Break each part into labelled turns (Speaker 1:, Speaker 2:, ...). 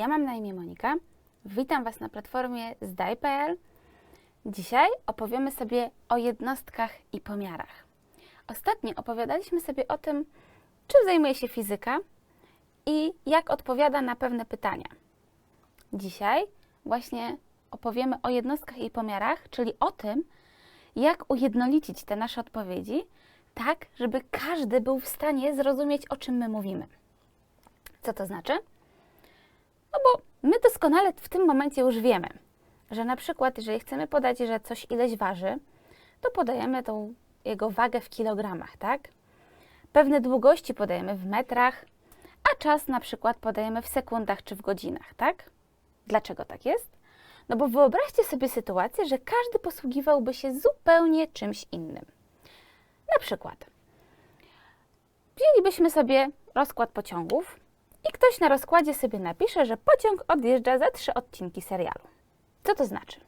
Speaker 1: Ja mam na imię Monika. Witam Was na platformie zdaj.pl. Dzisiaj opowiemy sobie o jednostkach i pomiarach. Ostatnio opowiadaliśmy sobie o tym, czym zajmuje się fizyka i jak odpowiada na pewne pytania. Dzisiaj właśnie opowiemy o jednostkach i pomiarach, czyli o tym, jak ujednolicić te nasze odpowiedzi, tak, żeby każdy był w stanie zrozumieć, o czym my mówimy. Co to znaczy? No bo my doskonale w tym momencie już wiemy, że na przykład, jeżeli chcemy podać, że coś ileś waży, to podajemy tą jego wagę w kilogramach, tak? Pewne długości podajemy w metrach, a czas na przykład podajemy w sekundach czy w godzinach, tak? Dlaczego tak jest? No bo wyobraźcie sobie sytuację, że każdy posługiwałby się zupełnie czymś innym. Na przykład, wzięlibyśmy sobie rozkład pociągów i ktoś na rozkładzie sobie napisze, że pociąg odjeżdża za trzy odcinki serialu. Co to znaczy?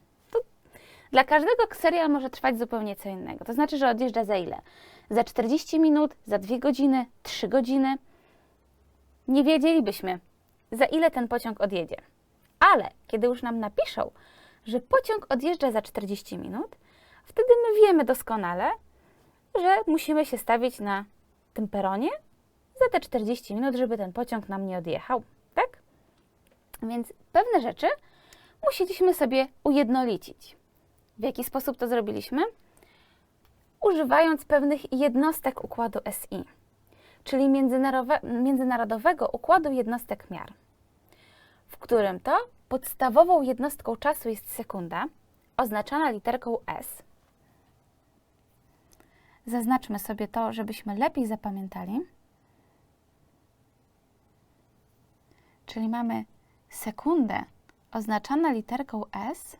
Speaker 1: Dla każdego serial może trwać zupełnie co innego. To znaczy, że odjeżdża za ile? Za 40 minut, za 2 godziny, 3 godziny. Nie wiedzielibyśmy, za ile ten pociąg odjedzie. Ale kiedy już nam napiszą, że pociąg odjeżdża za 40 minut, wtedy my wiemy doskonale, że musimy się stawić na tym peronie za te 40 minut, żeby ten pociąg nam nie odjechał, tak? Więc pewne rzeczy musieliśmy sobie ujednolicić. W jaki sposób to zrobiliśmy? Używając pewnych jednostek układu SI, czyli międzynarodowego układu jednostek miar, w którym to podstawową jednostką czasu jest sekunda, oznaczana literką S. Zaznaczmy sobie to, żebyśmy lepiej zapamiętali. Czyli mamy sekundę oznaczona literką S,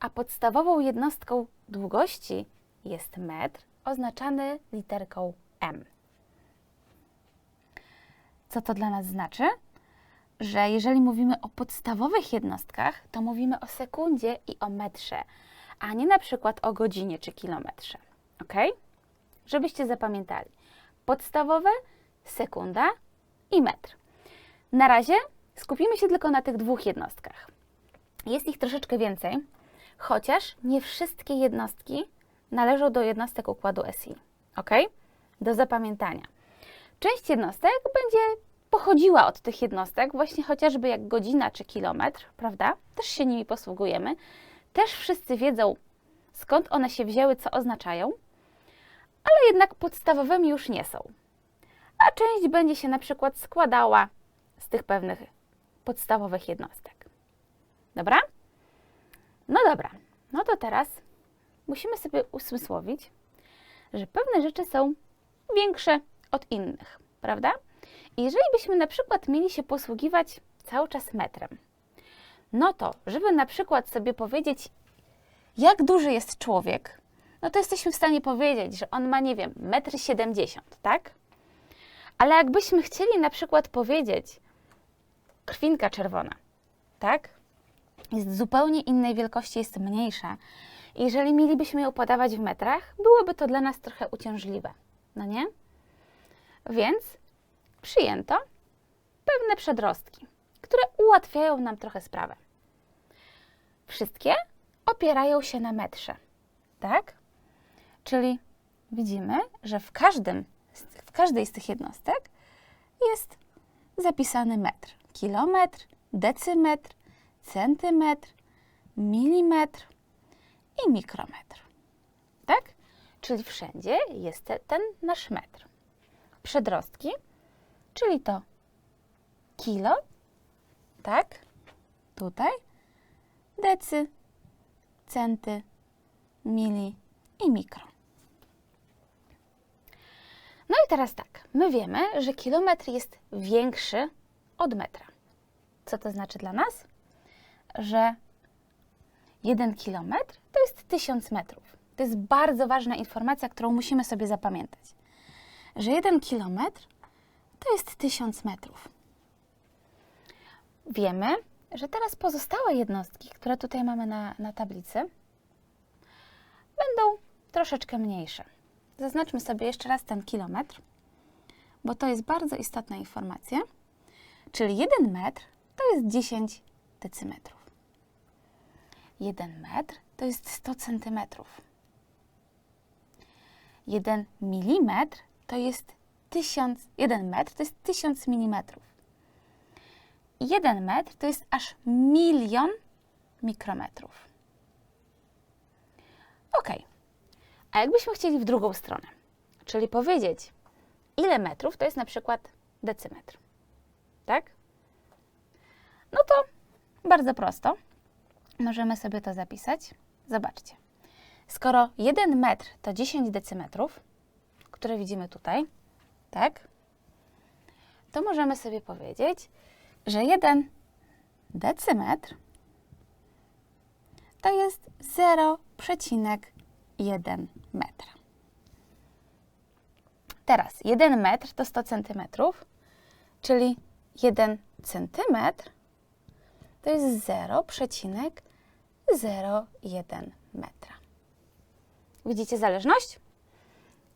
Speaker 1: a podstawową jednostką długości jest metr oznaczany literką M. Co to dla nas znaczy? Że jeżeli mówimy o podstawowych jednostkach, to mówimy o sekundzie i o metrze, a nie na przykład o godzinie czy kilometrze. Ok? Żebyście zapamiętali. Podstawowe sekunda i metr. Na razie skupimy się tylko na tych dwóch jednostkach. Jest ich troszeczkę więcej, chociaż nie wszystkie jednostki należą do jednostek układu SI. Ok? Do zapamiętania. Część jednostek będzie pochodziła od tych jednostek, właśnie chociażby jak godzina czy kilometr, prawda? Też się nimi posługujemy. Też wszyscy wiedzą, skąd one się wzięły, co oznaczają, ale jednak podstawowymi już nie są. A część będzie się na przykład składała z tych pewnych podstawowych jednostek. Dobra? No dobra, no to teraz musimy sobie usmysłowić, że pewne rzeczy są większe od innych, prawda? I jeżeli byśmy na przykład mieli się posługiwać cały czas metrem, no to, żeby na przykład sobie powiedzieć, jak duży jest człowiek, no to jesteśmy w stanie powiedzieć, że on ma, nie wiem, 1,70 m, tak? Ale jakbyśmy chcieli na przykład powiedzieć, krwinka czerwona, tak? Jest zupełnie innej wielkości, jest mniejsza. I jeżeli mielibyśmy ją podawać w metrach, byłoby to dla nas trochę uciążliwe, no nie? Więc przyjęto pewne przedrostki, które ułatwiają nam trochę sprawę. Wszystkie opierają się na metrze, tak? Czyli widzimy, że w, każdym, w każdej z tych jednostek jest zapisany metr. Kilometr, decymetr, centymetr, milimetr i mikrometr. Tak? Czyli wszędzie jest te, ten nasz metr. Przedrostki, czyli to kilo, tak? Tutaj decy, centy, mili i mikro. No i teraz tak, my wiemy, że kilometr jest większy od metra. Co to znaczy dla nas? Że jeden kilometr to jest tysiąc metrów. To jest bardzo ważna informacja, którą musimy sobie zapamiętać. Że jeden kilometr to jest tysiąc metrów. Wiemy, że teraz pozostałe jednostki, które tutaj mamy na, na tablicy, będą troszeczkę mniejsze. Zaznaczmy sobie jeszcze raz ten kilometr, bo to jest bardzo istotna informacja. Czyli 1 metr to jest 10 decymetrów. 1 metr to jest 100 centymetrów. 1 milimetr to jest 1000, 1 metr to jest 1000 milimetrów. 1 metr to jest aż milion mikrometrów. Ok. A jakbyśmy chcieli w drugą stronę, czyli powiedzieć, ile metrów to jest na przykład decymetr. Tak? No to bardzo prosto. Możemy sobie to zapisać. Zobaczcie. Skoro 1 metr to 10 decymetrów, które widzimy tutaj, tak? To możemy sobie powiedzieć, że 1 decymetr to jest 0,1 metra. Teraz 1 metr to 100 centymetrów, czyli 1 centymetr to jest 0,01 metra. Widzicie zależność?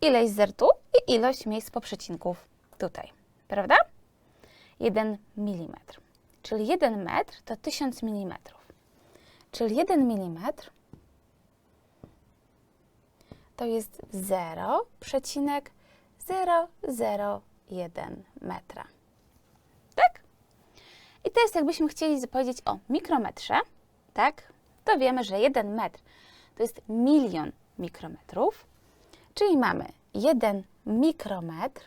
Speaker 1: Ileś zer tu i ilość miejsc po przecinków tutaj, prawda? 1 mm, czyli 1 metr to 1000 mm, czyli 1 mm to jest 0,001 metra. Teraz jakbyśmy chcieli powiedzieć o mikrometrze, tak? To wiemy, że 1 metr to jest milion mikrometrów, czyli mamy 1 mikrometr,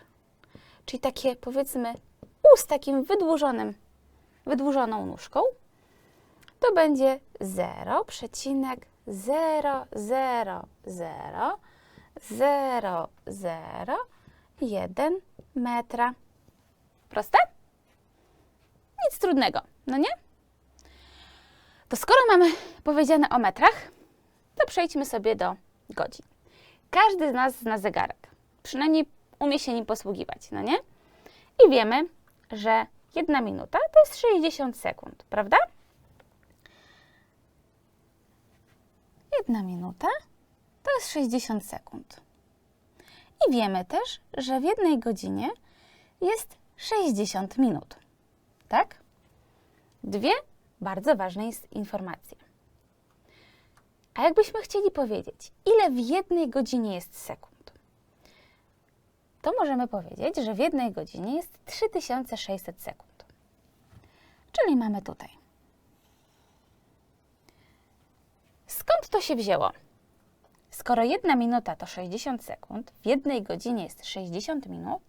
Speaker 1: czyli takie powiedzmy U z takim wydłużonym, wydłużoną nóżką, to będzie 0,0000001 metra. Proste? Trudnego, no nie? To skoro mamy powiedziane o metrach, to przejdźmy sobie do godzin. Każdy z nas zna zegarek. Przynajmniej umie się nim posługiwać, no nie? I wiemy, że jedna minuta to jest 60 sekund, prawda? Jedna minuta to jest 60 sekund. I wiemy też, że w jednej godzinie jest 60 minut. Tak? Dwie bardzo ważne informacje. A jakbyśmy chcieli powiedzieć, ile w jednej godzinie jest sekund, to możemy powiedzieć, że w jednej godzinie jest 3600 sekund. Czyli mamy tutaj. Skąd to się wzięło? Skoro jedna minuta to 60 sekund, w jednej godzinie jest 60 minut,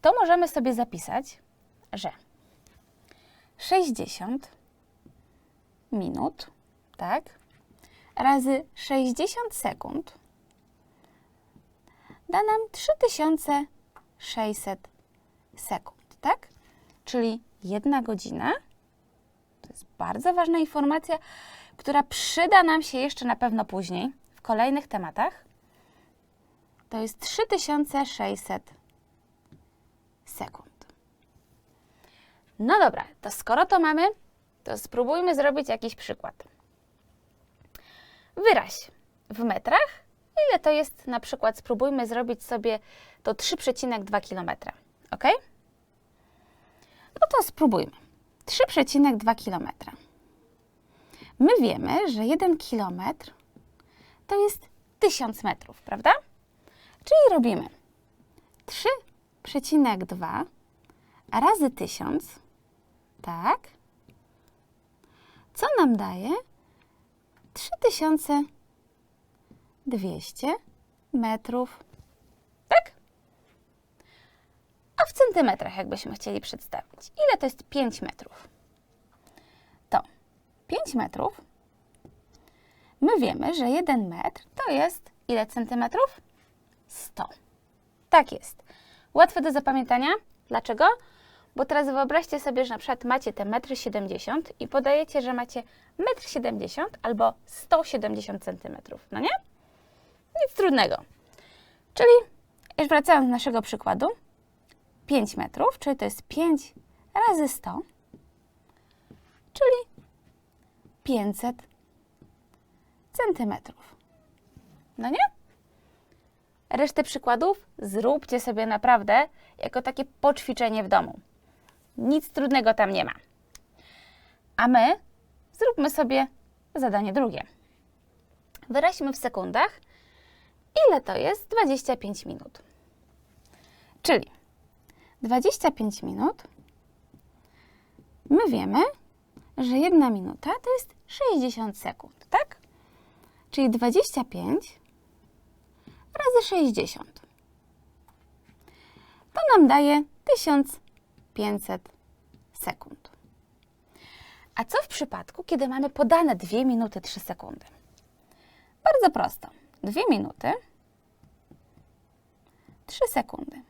Speaker 1: to możemy sobie zapisać, że 60 minut, tak, razy 60 sekund da nam 3600 sekund, tak? Czyli jedna godzina, to jest bardzo ważna informacja, która przyda nam się jeszcze na pewno później w kolejnych tematach. To jest 3600 sekund. No dobra, to skoro to mamy, to spróbujmy zrobić jakiś przykład. Wyraź w metrach, ile to jest na przykład, spróbujmy zrobić sobie to 3,2 km, ok? No to spróbujmy. 3,2 km. My wiemy, że 1 km to jest 1000 metrów, prawda? Czyli robimy 3,2 razy 1000, tak? Co nam daje 3200 metrów. Tak? A w centymetrach, jakbyśmy chcieli przedstawić, ile to jest 5 metrów? To 5 metrów. My wiemy, że 1 metr to jest ile centymetrów? 100. Tak jest. Łatwe do zapamiętania. Dlaczego? Bo teraz wyobraźcie sobie, że na przykład macie te 1,70 m i podajecie, że macie 1,70 m albo 170 cm, no nie? Nic trudnego. Czyli, już wracając do naszego przykładu, 5 metrów, czyli to jest 5 razy 100, czyli 500 centymetrów. No nie? Resztę przykładów zróbcie sobie naprawdę jako takie poćwiczenie w domu. Nic trudnego tam nie ma. A my zróbmy sobie zadanie drugie. Wyraźmy w sekundach, ile to jest 25 minut. Czyli 25 minut, my wiemy, że jedna minuta to jest 60 sekund, tak? Czyli 25 razy 60. To nam daje 1500 sekund. A co w przypadku, kiedy mamy podane 2 minuty 3 sekundy? Bardzo prosto. 2 minuty 3 sekundy.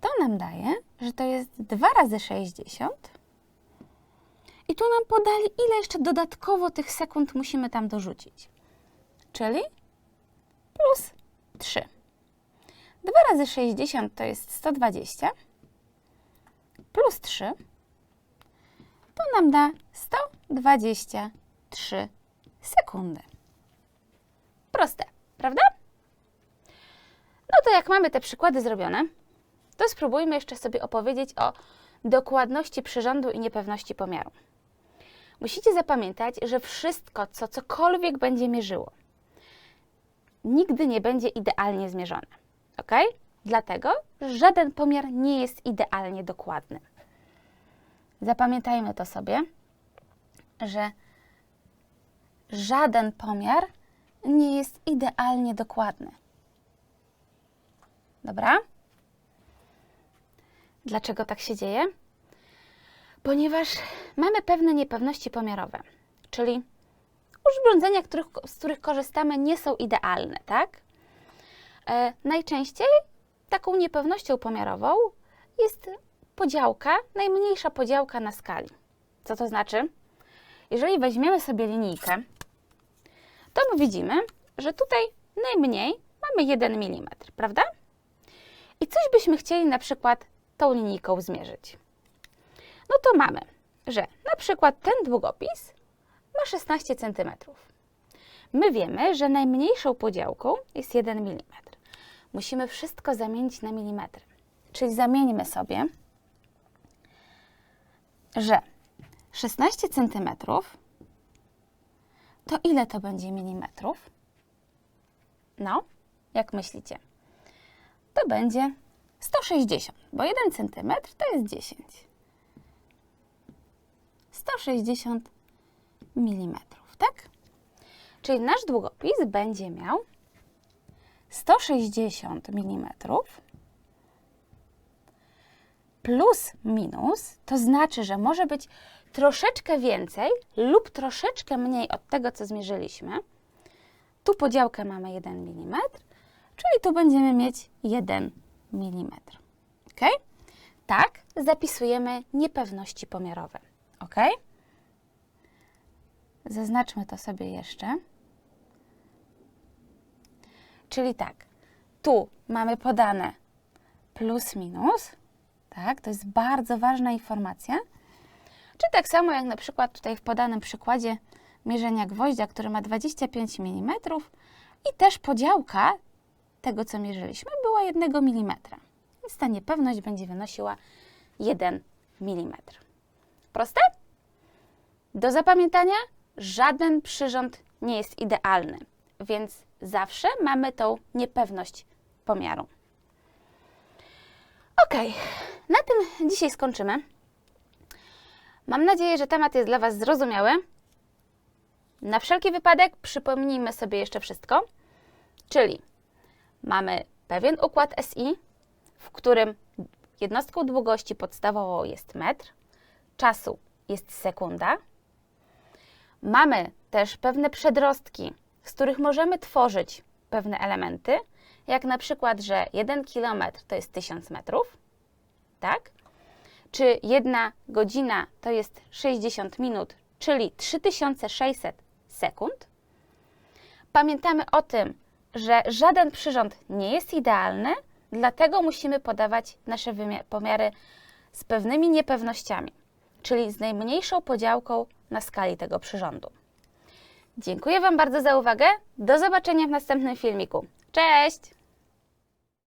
Speaker 1: To nam daje, że to jest 2 razy 60. I tu nam podali, ile jeszcze dodatkowo tych sekund musimy tam dorzucić. Czyli plus 3. 2 razy 60 to jest 120. Plus 3 to nam da 123 sekundy. Proste, prawda? No to jak mamy te przykłady zrobione, to spróbujmy jeszcze sobie opowiedzieć o dokładności przyrządu i niepewności pomiaru. Musicie zapamiętać, że wszystko, co cokolwiek będzie mierzyło, nigdy nie będzie idealnie zmierzone. Ok? Dlatego żaden pomiar nie jest idealnie dokładny. Zapamiętajmy to sobie, że żaden pomiar nie jest idealnie dokładny. Dobra? Dlaczego tak się dzieje? Ponieważ mamy pewne niepewności pomiarowe, czyli urządzenia, których, z których korzystamy, nie są idealne, tak? E, najczęściej taką niepewnością pomiarową jest podziałka, najmniejsza podziałka na skali. Co to znaczy? Jeżeli weźmiemy sobie linijkę, to my widzimy, że tutaj najmniej mamy 1 mm, prawda? I coś byśmy chcieli na przykład tą linijką zmierzyć. No to mamy, że na przykład ten długopis ma 16 cm. My wiemy, że najmniejszą podziałką jest 1 mm. Musimy wszystko zamienić na milimetry. Czyli zamieńmy sobie, że 16 cm to ile to będzie milimetrów? No, jak myślicie? To będzie 160, bo 1 cm to jest 10. 160 mm, tak? Czyli nasz długopis będzie miał 160 mm plus minus, to znaczy, że może być troszeczkę więcej lub troszeczkę mniej od tego, co zmierzyliśmy. Tu podziałkę mamy 1 mm, czyli tu będziemy mieć 1 mm. Ok? Tak zapisujemy niepewności pomiarowe. Ok? Zaznaczmy to sobie jeszcze. Czyli tak, tu mamy podane plus minus, tak, to jest bardzo ważna informacja. Czy tak samo jak na przykład tutaj w podanym przykładzie mierzenia gwoździa, który ma 25 mm i też podziałka tego, co mierzyliśmy, była 1 mm. Więc ta niepewność będzie wynosiła 1 mm. Proste? Do zapamiętania, żaden przyrząd nie jest idealny, więc zawsze mamy tą niepewność pomiaru. Ok, na tym dzisiaj skończymy. Mam nadzieję, że temat jest dla Was zrozumiały. Na wszelki wypadek przypomnijmy sobie jeszcze wszystko, czyli mamy pewien układ SI, w którym jednostką długości podstawową jest metr, czasu jest sekunda. Mamy też pewne przedrostki, z których możemy tworzyć pewne elementy, jak na przykład, że 1 km to jest 1000 metrów, tak? Czy jedna godzina to jest 60 minut, czyli 3600 sekund. Pamiętamy o tym, że żaden przyrząd nie jest idealny, dlatego musimy podawać nasze pomiary z pewnymi niepewnościami, czyli z najmniejszą podziałką na skali tego przyrządu. Dziękuję Wam bardzo za uwagę. Do zobaczenia w następnym filmiku. Cześć!